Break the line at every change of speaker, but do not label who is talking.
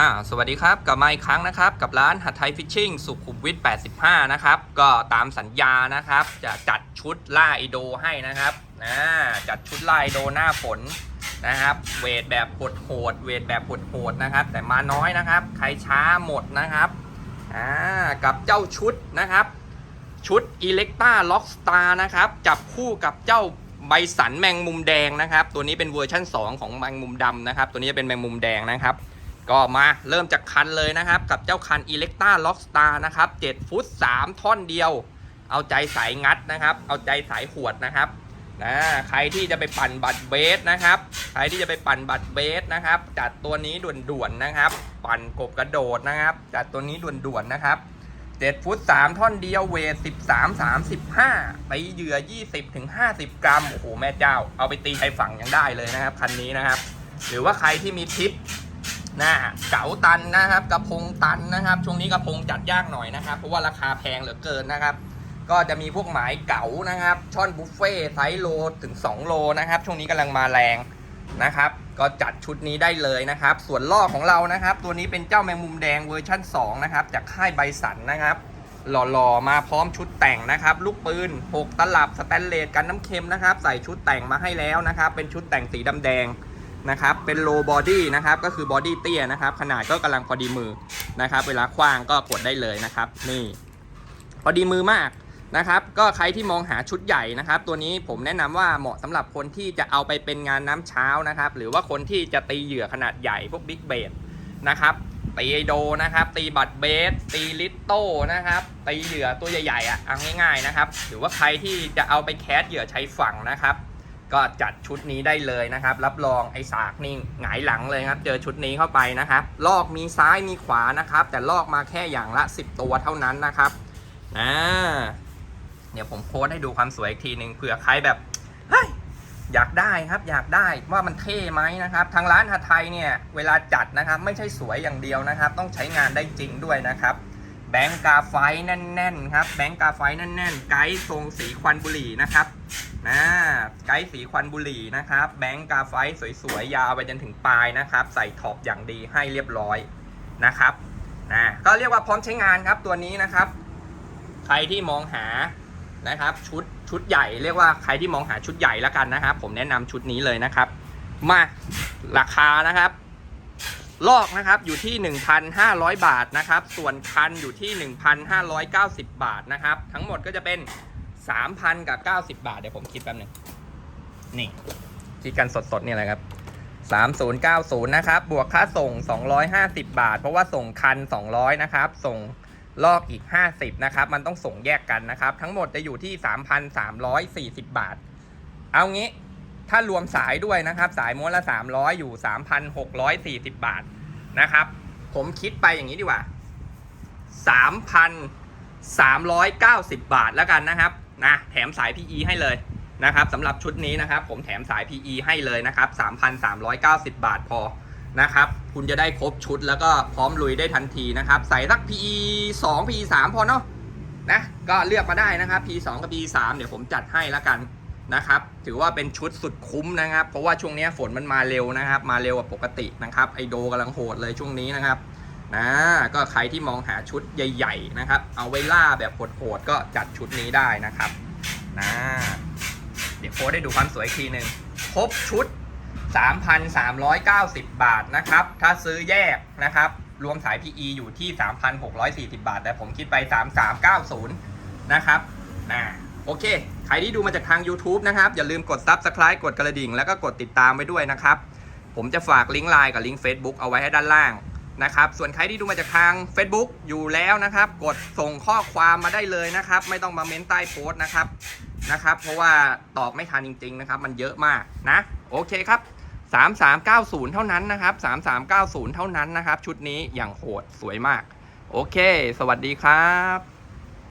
อ่าสวัสดีครับกลับมาอีกครั้งนะครับ กับร้านหัดไทยฟิชชิ่งสุขุมวิท 85 นะครับ ก็ตามสัญญานะครับ จะจัดชุดล่าไอโดให้นะครับนะจัดชุดล่าไอโดหน้าฝนนะครับ เวทแบบโหดโหดเวทแบบโหดโหดนะครับ แต่มาน้อยนะครับ ใครช้าหมดนะครับอ่ากับเจ้าชุดนะครับ ชุด e l e c t a Lock Star นะครับ จับคู่กับเจ้าใบสันแมงมุมแดงนะครับ ตัวนี้เป็นเวอร์ชั่น 2 ของแมงมุมดำนะครับ ตัวนี้จะเป็นแมงมุมแดงนะครับ ก็มาเริ่มจากคันเลยนะครับ กับเจ้าคัน e l e c t a Lock Star นะครับ 7 ฟุต 3 ท่อนเดียว เอาใจสายงัดนะครับ เอาใจสายหวดนะครับนะใครที่จะไปปั่นบัตรเบสนะครับ ใครที่จะไปปั่นบัตรเบสนะครับ จัดตัวนี้ด่วนๆนะครับ ปั่นกบกระโดดนะครับ จัดตัวนี้ด่วนๆนะครับ7ฟุต 3 ท่อนเดียวเวท13 35ไปเหยื่อ 20ถึง50 กรัม โอ้โห แม่เจ้า เอาไปตีชายฝั่งยังได้เลยนะครับ คันนี้นะครับ หรือว่าใครที่มีทิป นะเก๋าตันนะครับ กระพงตันนะครับ ช่วงนี้กระพงจัดยากหน่อยนะครับ เพราะว่าราคาแพงเหลือเกินนะครับ ก็จะมีพวกหมายเก๋านะครับ ช่อนบุฟเฟ่ไซส์โลถึง 2 โลนะครับ ช่วงนี้กำลังมาแรงนะครับ ก็จัดชุดนี้ได้เลยนะครับ ส่วนล่อของเรานะครับ ตัวนี้เป็นเจ้าแมงมุมแดงเวอร์ชั่น 2 นะครับ จากค่ายไบสันนะครับ หล่อๆ มาพร้อมชุดแต่งนะครับ ลูกปืน 6 ตลับสแตนเลสกันน้ำเค็มนะครับ ใส่ชุดแต่งมาให้แล้วนะครับ เป็นชุดแต่งสีดำแดง นะครับ เป็นโลบอดี้นะครับ ก็คือบอดี้เตี้ยนะครับ ขนาดก็กำลังพอดีมือนะครับ เวลาคว้างก็กดได้เลยนะครับ นี่ พอดีมือมากนะครับ ก็ใครที่มองหาชุดใหญ่นะครับ ตัวนี้ผมแนะนำว่าเหมาะสำหรับคนที่จะเอาไปเป็นงานน้ำเช้านะครับ หรือว่าคนที่จะตีเหยื่อขนาดใหญ่พวกบิ๊กเบดนะครับ ตีไอโดนะครับ ตีบัตเบส ตีลิตโต้นะครับ ตีเหยื่อตัวใหญ่ๆอะเอาง่ายๆนะครับ หรือว่าใครที่จะเอาไปแคสเหยื่อใช้ฝั่งนะครับ ก็จัดชุดนี้ได้เลยนะครับ รับรองไอ้สากนี่หงายหลังเลยครับ เจอชุดนี้เข้าไปนะครับ ลอกมีซ้ายมีขวานะครับ แต่ลอกมาแค่อย่างละ 10 ตัวเท่านั้นนะครับอ่าเดี๋ยวผมโค้ดให้ดูความสวยอีกทีหนึ่งเผื่อใครแบบเฮ้ยอยากได้ครับอยากได้ว่ามันเท่ไหมนะครับ ทางร้านฮาไทยเนี่ยเวลาจัดนะครับ ไม่ใช่สวยอย่างเดียวนะครับ ต้องใช้งานได้จริงด้วยนะครับ แบงก์กาไฟแน่นๆครับแบงก์กาไฟแน่นๆ ไกด์ทรงสีควันบุหรี่นะครับ นะไกด์สีควันบุหรี่นะครับ แบงก์กาไฟสวยๆ ยาวไปจนถึงปลายนะครับ ใส่ท็อปอย่างดีให้เรียบร้อยนะครับนะก็เรียกว่าพร้อมใช้งานครับตัวนี้นะครับ ใครที่มองหานะครับชุดชุดใหญ่เรียกว่าใครที่มองหาชุดใหญ่แล้วกันนะครับ ผมแนะนำชุดนี้เลยนะครับ มาราคานะครับ ลอกนะครับอยู่ที่ 1,500 บาทนะครับ ส่วนคันอยู่ที่ 1,590 บาทนะครับ ทั้งหมดก็จะเป็น 3,000กับ90บาท เดี๋ยวผมคิดแป๊บหนึ่งนี่คิดกันสดๆเนี่ยแหละครับ3090นย์เก้าศูนย์นะครับ บวกค่าส่ง250บาท เพราะว่าส่งคัน200นะครับ ส่งลอกอีก50นะครับ มันต้องส่งแยกกันนะครับ ทั้งหมดจะอยู่ที่3,340บาท เอางี้ถ้ารวมสายด้วยนะครับ สายม้วนละ 300 อยู่ 3,640 บาทนะครับ ผมคิดไปอย่างนี้ดีกว่า 3,390 บาทแล้วกันนะครับ นะแถมสาย PE ให้เลยนะครับสำหรับชุดนี้นะครับ ผมแถมสาย PE ให้เลยนะครับ3,390 บาทพอนะครับคุณจะได้ครบชุดแล้วก็พร้อมลุยได้ทันทีนะครับใส่สัก PE 2 PE 3พอเนาะนะก็เลือกมาได้นะครับ PE 2กับ PE 3เดี๋ยวผมจัดให้แล้วกันนะครับถือว่าเป็นชุดสุดคุ้มนะครับ เพราะว่าช่วงนี้ฝนมันมาเร็วนะครับ มาเร็วกว่าปกตินะครับไอโดกำลังโหดเลยช่วงนี้นะครับ นะก็ใครที่มองหาชุดใหญ่ๆนะครับ เอาไว้ล่าแบบโหดๆก็จัดชุดนี้ได้นะครับนะเดี๋ยวโพสต์ให้ดูความสวยอีกทีหนึ่งครบชุด 3,390 บาทนะครับ ถ้าซื้อแยกนะครับ รวมสาย PE อยู่ที่ 3,640 บาท แต่ผมคิดไป 3390 นะครับนะโอเค ใครที่ดูมาจากทาง YouTube นะครับ อย่าลืมกด Subscribe กดกระดิ่ง แล้วก็กดติดตามไว้ด้วยนะครับ ผมจะฝากลิงก์ไลน์กับลิงก์ Facebook เอาไว้ให้ด้านล่าง นะครับ ส่วนใครที่ดูมาจากทาง Facebook อยู่แล้วนะครับ กดส่งข้อความมาได้เลยนะครับ ไม่ต้องมาเม้นใต้โพสต์นะครับนะครับ เพราะว่าตอบไม่ทันจริง ๆ นะครับ มันเยอะมากนะ โอเคครับ 3390 เท่านั้นนะครับ 3390 เท่านั้นนะครับ ชุดนี้อย่างโหดสวยมาก โอเค สวัสดีครับ